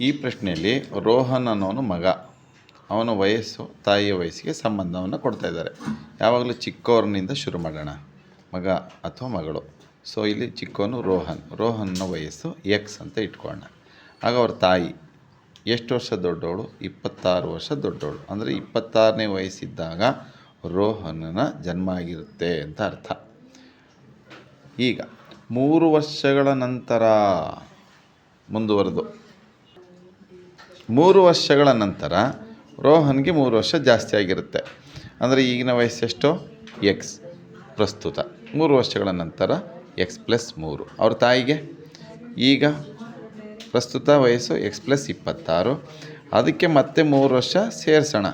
ಈ ಪ್ರಶ್ನೆಯಲ್ಲಿ ರೋಹನ್ ಅನ್ನೋನು ಮಗ. ಅವನ ವಯಸ್ಸು, ತಾಯಿಯ ವಯಸ್ಸಿಗೆ ಸಂಬಂಧವನ್ನು ಕೊಡ್ತಾ ಇದ್ದಾರೆ. ಯಾವಾಗಲೂ ಚಿಕ್ಕವ್ರನಿಂದ ಶುರು ಮಾಡೋಣ. ಮಗ ಅಥವಾ ಮಗಳು. ಸೊ ಇಲ್ಲಿ ಚಿಕ್ಕವನು ರೋಹನ್. ರೋಹನ್ನ ವಯಸ್ಸು ಎಕ್ಸ್ ಅಂತ ಇಟ್ಕೊಳ್ಳೋಣ. ಆಗ ಅವ್ರ ತಾಯಿ, ಎಷ್ಟು ವರ್ಷ ದೊಡ್ಡವಳು? ಇಪ್ಪತ್ತಾರು ವರ್ಷ ದೊಡ್ಡವಳು. ಅಂದರೆ ಇಪ್ಪತ್ತಾರನೇ ವಯಸ್ಸಿದ್ದಾಗ ರೋಹನನ ಜನ್ಮ ಆಗಿರುತ್ತೆ ಅಂತ ಅರ್ಥ. ಈಗ, ಮೂರು ವರ್ಷಗಳ ನಂತರ ಮುಂದುವರೆದು. ಮೂರು ವರ್ಷಗಳ ನಂತರ ರೋಹನ್ಗೆ ಮೂರು ವರ್ಷ ಜಾಸ್ತಿ ಆಗಿರುತ್ತೆ. ಅಂದರೆ ಈಗಿನ ವಯಸ್ಸೆಷ್ಟು ಎಕ್ಸ್ ಪ್ರಸ್ತುತ. ಮೂರು ವರ್ಷಗಳ ನಂತರ ಎಕ್ಸ್ ಪ್ಲಸ್ ಮೂರು. ಅವ್ರ ತಾಯಿಗೆ? ಈಗ ಪ್ರಸ್ತುತ ವಯಸ್ಸು ಎಕ್ಸ್ ಪ್ಲಸ್ ಇಪ್ಪತ್ತಾರು. ಅದಕ್ಕೆ ಮತ್ತೆ ಮೂರು ವರ್ಷ ಸೇರಿಸೋಣ.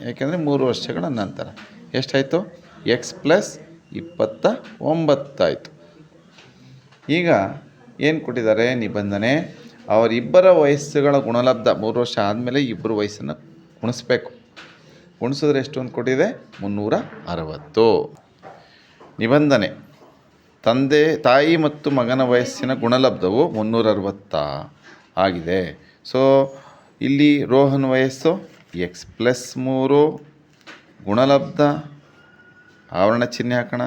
ಯಾಕೆಂದರೆ ಮೂರು ವರ್ಷಗಳ ನಂತರ. ಎಷ್ಟಾಯಿತು? ಎಕ್ಸ್ ಪ್ಲಸ್ ಇಪ್ಪತ್ತ ಒಂಬತ್ತಾಯಿತು ಈಗ ಏನು ಕೊಟ್ಟಿದ್ದಾರೆ ನಿಬಂಧನೆ? ಅವರಿಬ್ಬರ ವಯಸ್ಸುಗಳ ಗುಣಲಬ್ಧ, ಮೂರು ವರ್ಷ ಆದಮೇಲೆ ಇಬ್ಬರು ವಯಸ್ಸನ್ನು ಗುಣಿಸ್ಬೇಕು ಗುಣಿಸಿದ್ರೆ ಎಷ್ಟು ಅಂತ ಕೊಟ್ಟಿದೆ? ಮುನ್ನೂರ ಅರವತ್ತು. ನಿಬಂಧನೆ, ತಂದೆ, ತಾಯಿ ಮತ್ತು ಮಗನ ವಯಸ್ಸಿನ ಗುಣಲಬ್ಧವು ಮುನ್ನೂರ ಅರವತ್ತ ಆಗಿದೆ. ಸೊ ಇಲ್ಲಿ ರೋಹನ್ ವಯಸ್ಸು ಎಕ್ಸ್ ಪ್ಲಸ್ ಮೂರು, ಗುಣಲಬ್ಧ, ಆವರಣ ಚಿಹ್ನೆ ಹಾಕೋಣ.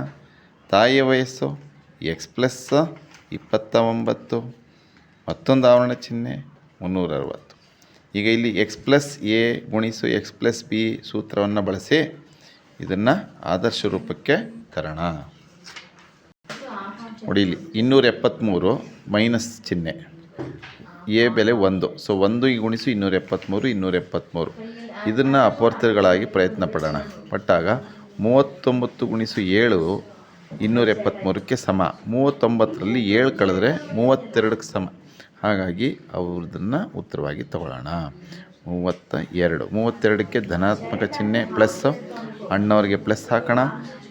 ತಾಯಿಯ ವಯಸ್ಸು ಎಕ್ಸ್ ಪ್ಲಸ್ ಇಪ್ಪತ್ತ ಒಂಬತ್ತು ಮತ್ತೊಂದು ಆವರಣ ಚಿಹ್ನೆ ಮುನ್ನೂರ ಅರವತ್ತು ಈಗ ಇಲ್ಲಿ ಎಕ್ಸ್ ಪ್ಲಸ್ ಎ ಗುಣಿಸು ಎಕ್ಸ್ ಪ್ಲಸ್ ಬಿ ಸೂತ್ರವನ್ನು ಬಳಸಿ ಇದನ್ನು ಆದರ್ಶ ರೂಪಕ್ಕೆ ತರೋಣ ನೋಡಿ ಇಲ್ಲಿ ಇನ್ನೂರ ಎಪ್ಪತ್ತ್ಮೂರು ಮೈನಸ್ ಚಿಹ್ನೆ. ಎ ಬೆಲೆ ಒಂದು. ಸೊ ಒಂದು ಈ ಗುಣಿಸು ಇನ್ನೂರ ಎಪ್ಪತ್ತ್ಮೂರು ಇನ್ನೂರ ಎಪ್ಪತ್ತ್ಮೂರು ಇದನ್ನು ಅಪವರ್ತಗಳಾಗಿ ಪ್ರಯತ್ನ ಪಡೋಣ. ಪಟ್ಟಾಗ ಮೂವತ್ತೊಂಬತ್ತು ಗುಣಿಸು ಏಳು ಇನ್ನೂರ ಎಪ್ಪತ್ತ್ಮೂರಕ್ಕೆ ಸಮ. ಮೂವತ್ತೊಂಬತ್ತರಲ್ಲಿ ಏಳು ಕಳೆದ್ರೆ ಮೂವತ್ತೆರಡಕ್ಕೆ ಸಮ. ಹಾಗಾಗಿ ಅವ್ರದನ್ನು ಉತ್ತರವಾಗಿ ತಗೊಳ್ಳೋಣ. ಮೂವತ್ತ ಎರಡು ಮೂವತ್ತೆರಡಕ್ಕೆ ಧನಾತ್ಮಕ ಚಿಹ್ನೆ ಪ್ಲಸ್ ಅಣ್ಣವ್ರಿಗೆ ಪ್ಲಸ್ ಹಾಕೋಣ.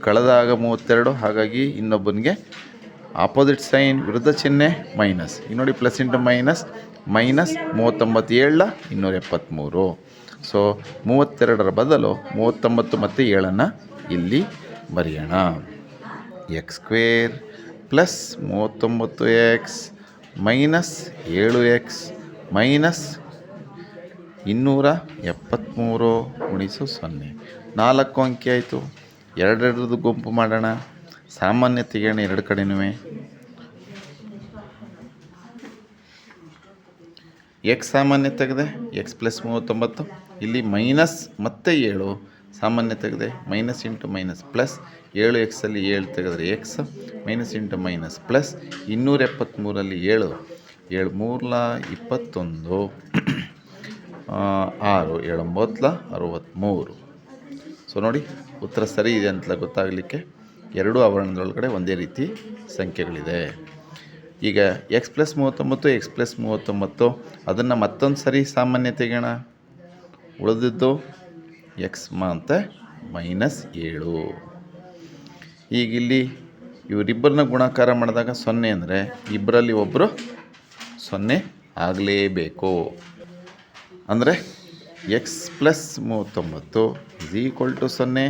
ಕಳೆದಾಗ ಮೂವತ್ತೆರಡು, ಹಾಗಾಗಿ ಇನ್ನೊಬ್ಬನಿಗೆ ಆಪೋಸಿಟ್ ಸೈನ್ ವಿರುದ್ಧ ಚಿಹ್ನೆ ಮೈನಸ್ ಈಗ ನೋಡಿ ಪ್ಲಸ್ ಇಂಟು ಮೈನಸ್ ಮೈನಸ್ ಮೂವತ್ತೊಂಬತ್ತು ಏಳ ಇನ್ನೂರ ಎಪ್ಪತ್ತ್ಮೂರು ಸೊ ಮೂವತ್ತೆರಡರ ಬದಲು ಮೂವತ್ತೊಂಬತ್ತು ಮತ್ತು ಏಳನ್ನು ಇಲ್ಲಿ ಬರೆಯೋಣ. ಎಕ್ಸ್ ಸ್ಕ್ವೇರ್ ಪ್ಲಸ್ ಮೂವತ್ತೊಂಬತ್ತು ಎಕ್ಸ್ ಮೈನಸ್ ಏಳು ಎಕ್ಸ್ ಮೈನಸ್ ಇನ್ನೂರ ಎಪ್ಪತ್ತ್ಮೂರು ಗುಣಿಸು ಸೊನ್ನೆ. ನಾಲ್ಕು ಅಂಕಿ ಆಯಿತು. ಎರಡೆರಡರದ್ದು ಗುಂಪು ಮಾಡೋಣ. ಸಾಮಾನ್ಯ ತೆಗೆಯೋಣ ಎರಡು ಕಡೆನೂ. ಎಕ್ಸ್ ಸಾಮಾನ್ಯ ತೆಗೆದೆ. ಎಕ್ಸ್ ಪ್ಲಸ್ ಮೂವತ್ತೊಂಬತ್ತು. ಇಲ್ಲಿ ಮೈನಸ್ ಮತ್ತೆ ಏಳು. ಸಾಮಾನ್ಯ ತೆಗೆದೆ ಮೈನಸ್ ಇಂಟು ಮೈನಸ್ ಪ್ಲಸ್ ಏಳು ಎಕ್ಸಲ್ಲಿ ಏಳು ತೆಗೆದ್ರೆ x minus into minus plus ಇನ್ನೂರ ಎಪ್ಪತ್ತ್ಮೂರಲ್ಲಿ ಏಳು. ಏಳು ಮೂರ್ಲ ಇಪ್ಪತ್ತೊಂದು. ಆರು, ಏಳು ಅರುವತ್ತ್ಮೂರು ಸೊ ನೋಡಿ, ಉತ್ತರ ಸರಿ ಇದೆ ಅಂತಲೇ ಗೊತ್ತಾಗಲಿಕ್ಕೆ ಎರಡೂ ಆವರಣದೊಳಗಡೆ ಒಂದೇ ರೀತಿ ಸಂಖ್ಯೆಗಳಿದೆ. ಈಗ ಎಕ್ಸ್ ಪ್ಲಸ್ ಮೂವತ್ತೊಂಬತ್ತು ಎಕ್ಸ್ ಪ್ಲಸ್ ಮೂವತ್ತೊಂಬತ್ತು, ಅದನ್ನು ಮತ್ತೊಂದು ಸರಿ ಸಾಮಾನ್ಯ ತೆಗೆಯೋಣ. ಉಳಿದಿದ್ದು ಎಕ್ಸ್ ಮಾಂತ ಮೈನಸ್ ಏಳು. ಈಗ ಇಲ್ಲಿ ಇವರಿಬ್ಬರನ್ನ ಗುಣಾಕಾರ ಮಾಡಿದಾಗ ಸೊನ್ನೆ ಅಂದರೆ ಇಬ್ಬರಲ್ಲಿ ಒಬ್ಬರು ಸೊನ್ನೆ ಆಗಲೇಬೇಕು. ಅಂದರೆ ಎಕ್ಸ್ ಪ್ಲಸ್ ಮೂವತ್ತೊಂಬತ್ತು ಇಸ್ ಈಕ್ವಲ್ ಟು ಸೊನ್ನೆ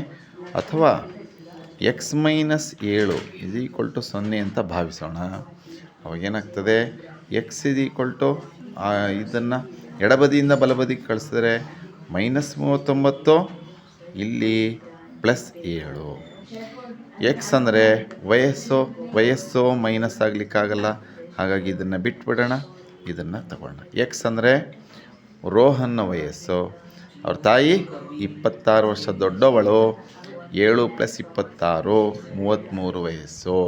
ಅಥವಾ ಎಕ್ಸ್ ಮೈನಸ್ ಏಳು ಇಸ್ ಈಕ್ವಲ್ ಟು ಸೊನ್ನೆ ಅಂತ ಭಾವಿಸೋಣ. ಅವಾಗೇನಾಗ್ತದೆ ಎಕ್ಸ್ ಇಸ್ ಈಕ್ವಲ್ ಟು ಇದನ್ನು ಎಡಬದಿಯಿಂದ ಬಲಬದಿಗೆ ಕಳಿಸಿದ್ರೆ ಮೈನಸ್ ಮೂವತ್ತೊಂಬತ್ತು, ಇಲ್ಲಿ ಪ್ಲಸ್ ಏಳು. ಎಕ್ಸ್ ಅಂದರೆ ವಯಸ್ಸು ವಯಸ್ಸು ಮೈನಸ್ ಆಗಲಿಕ್ಕಾಗಲ್ಲ. ಹಾಗಾಗಿ ಇದನ್ನು ಬಿಟ್ಬಿಡೋಣ, ಇದನ್ನು ತಗೊಳ್ಳೋಣ ಎಕ್ಸ್ ಅಂದರೆ ರೋಹನ್ನ ವಯಸ್ಸು. ಅವ್ರ ತಾಯಿ ಇಪ್ಪತ್ತಾರು ವರ್ಷ ದೊಡ್ಡವಳು, ಏಳು ಪ್ಲಸ್ ಇಪ್ಪತ್ತಾರು ಮೂವತ್ತ್ಮೂರು ವಯಸ್ಸು.